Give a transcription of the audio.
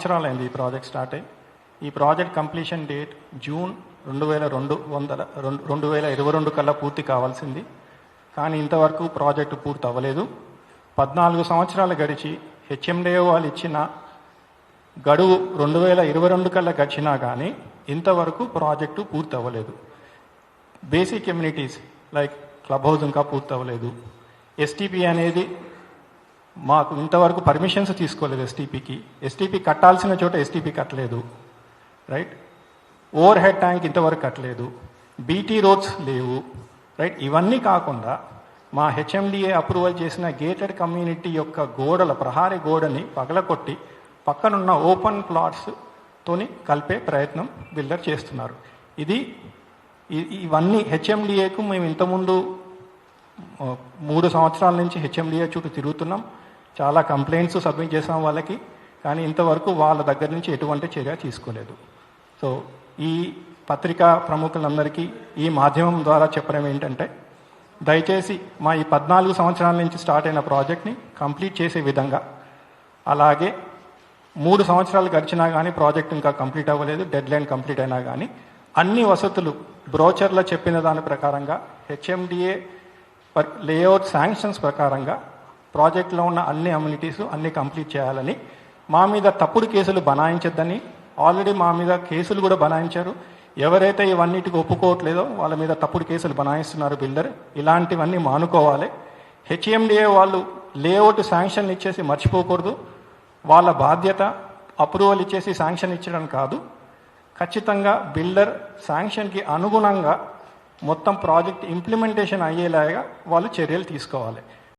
సంవత్సరాలైంది ఈ project start అయ్యి. ఈ ప్రాజెక్ట్ కంప్లీషన్ డేట్ జూన్ రెండు వేల రెండు వందల రెండు రెండు వేల ఇరవై రెండు కల్లా పూర్తి కావాల్సింది. కానీ ఇంతవరకు ప్రాజెక్టు పూర్తి అవ్వలేదు. పద్నాలుగు సంవత్సరాలు గడిచి హెచ్ఎండిఓ వాళ్ళు ఇచ్చిన గడువు రెండు వేల ఇరవై రెండు కల్లా గడిచినా కానీ ఇంతవరకు ప్రాజెక్టు పూర్తి అవ్వలేదు. Basic communities like club house ఇంకా పూర్తి అవ్వలేదు. ఎస్టీపీ అనేది మాకు ఇంతవరకు పర్మిషన్స్ తీసుకోలేదు ఎస్టీపీకి ఎస్టీపీ కట్టాల్సిన చోట ఎస్టీపీ కట్టలేదు. రైట్ ఓవర్ హెడ్ ట్యాంక్ ఇంతవరకు కట్టలేదు. బీటీ రోడ్స్ లేవు. రైట్ ఇవన్నీ కాకుండా మా హెచ్ఎండిఏ అప్రూవల్ చేసిన గేటెడ్ కమ్యూనిటీ యొక్క గోడల ప్రహారీ గోడని పగలకొట్టి పక్కనున్న ఓపెన్ ప్లాట్స్తోని కలిపే ప్రయత్నం బిల్డర్ చేస్తున్నారు. ఇది ఇవన్నీ హెచ్ఎండిఏకు మేము ఇంతకుముందు మూడు సంవత్సరాల నుంచి హెచ్ఎండిఏ చుట్టూ తిరుగుతున్నాం. చాలా కంప్లైంట్స్ సబ్మిట్ చేసాం వాళ్ళకి కానీ ఇంతవరకు వాళ్ళ దగ్గర నుంచి ఎటువంటి చర్య తీసుకోలేదు. సో ఈ పత్రికా ప్రముఖులందరికీ ఈ మాధ్యమం ద్వారా చెప్పడం ఏంటంటే దయచేసి మా ఈ పద్నాలుగు సంవత్సరాల నుంచి స్టార్ట్ అయిన ప్రాజెక్ట్ని కంప్లీట్ చేసే విధంగా అలాగే మూడు సంవత్సరాలు గడిచినా కానీ ప్రాజెక్ట్ ఇంకా కంప్లీట్ అవ్వలేదు డెడ్ లైన్ కంప్లీట్ అయినా కానీ అన్ని వసతులు బ్రోచర్లో చెప్పిన దాని ప్రకారంగా హెచ్ఎండిఏ లేఅవుట్ శాంక్షన్స్ ప్రకారంగా ప్రాజెక్ట్లో ఉన్న అన్ని అమ్యూనిటీస్ అన్ని కంప్లీట్ చేయాలని. మా మీద తప్పుడు కేసులు బనాయించొద్దని. ఆల్రెడీ మా మీద కేసులు కూడా బనాయించారు. ఎవరైతే ఇవన్నిటికి ఒప్పుకోవట్లేదో వాళ్ళ మీద తప్పుడు కేసులు బనాయిస్తున్నారు బిల్డర్. ఇలాంటివన్నీ మానుకోవాలి. హెచ్ఎండిఏ వాళ్ళు లేఅవుట్ శాంక్షన్ ఇచ్చేసి మర్చిపోకూడదు. వాళ్ళ బాధ్యత అప్రూవల్ ఇచ్చేసి శాంక్షన్ ఇచ్చడం కాదు. ఖచ్చితంగా బిల్డర్ శాంక్షన్కి అనుగుణంగా మొత్తం ప్రాజెక్ట్ ఇంప్లిమెంటేషన్ అయ్యేలాగా వాళ్ళు చర్యలు తీసుకోవాలి.